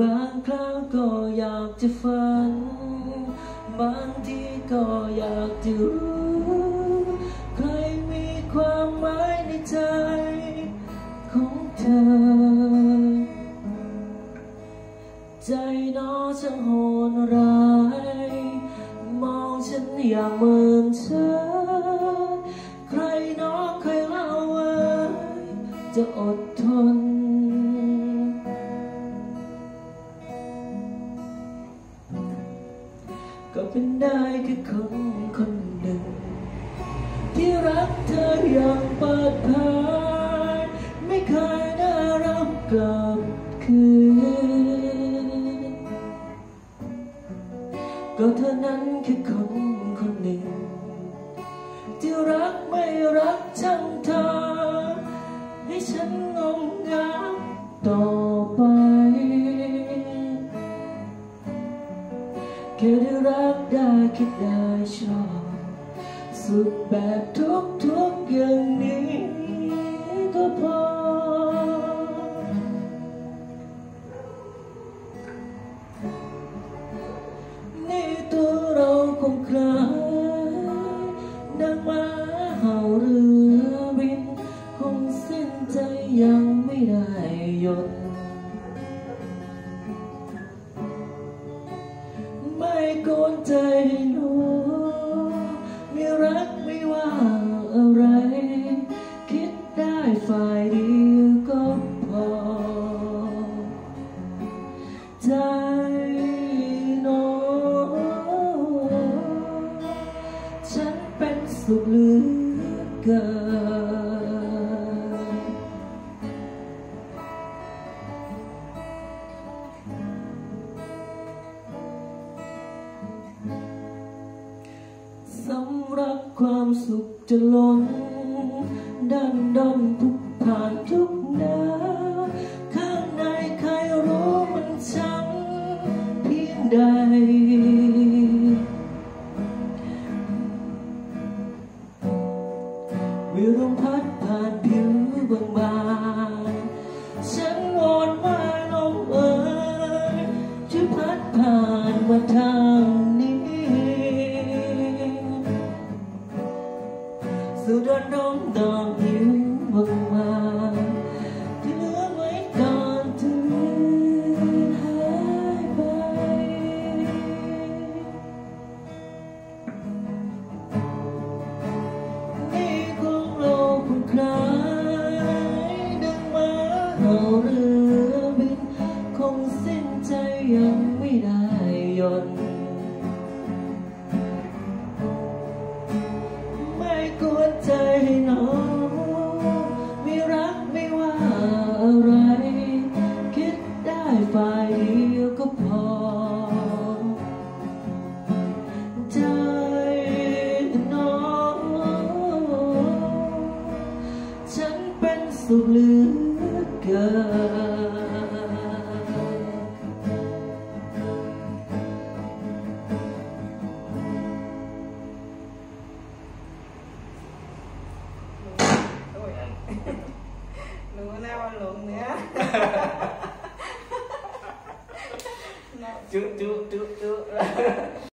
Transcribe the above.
บางครั้งก็อยากจะฝัน บางทีก็อยากจะรู้ ช่างโหดร้าย มองฉันอย่างเหมือนเธอ ใครน้อเคยเล่าไว้จะอดทน ก็เป็นได้แค่คนคนหนึ่ง ที่รักเธออย่างเปิดเผยไม่เคยได้รับกลับคืน ก็เธอนั้นแค่คนคนหนึ่ง ที่รักไม่รักช่างเธอ ให้ฉันงมงายต่อไป แค่ได้รักได้คิดได้ชอบ สุดแบบทุกทุกอย่าง ตัวเราคงคล้ายดังมาเห่าเรือบิน คงสิ้นใจยังไม่ได้ยนไม่โกนใจ สุขเหลือเกินสำหรับความสุขจะล้นดันดนทุกทางทุก บางบางๆฉันวอนว่าลมเอ่ยช่ สิ้นใจยังไม่ได้หย่อนไม่กวนใจให้น้องไม่รักไม่ว่าอะไร คิดได้ฝ่ายเดียวก็พอ ใจน้องฉันเป็นสุขเหลือเกิน รู้แน่ว่าหลงเนื้อจุ๊จุ๊จุ๊จุ๊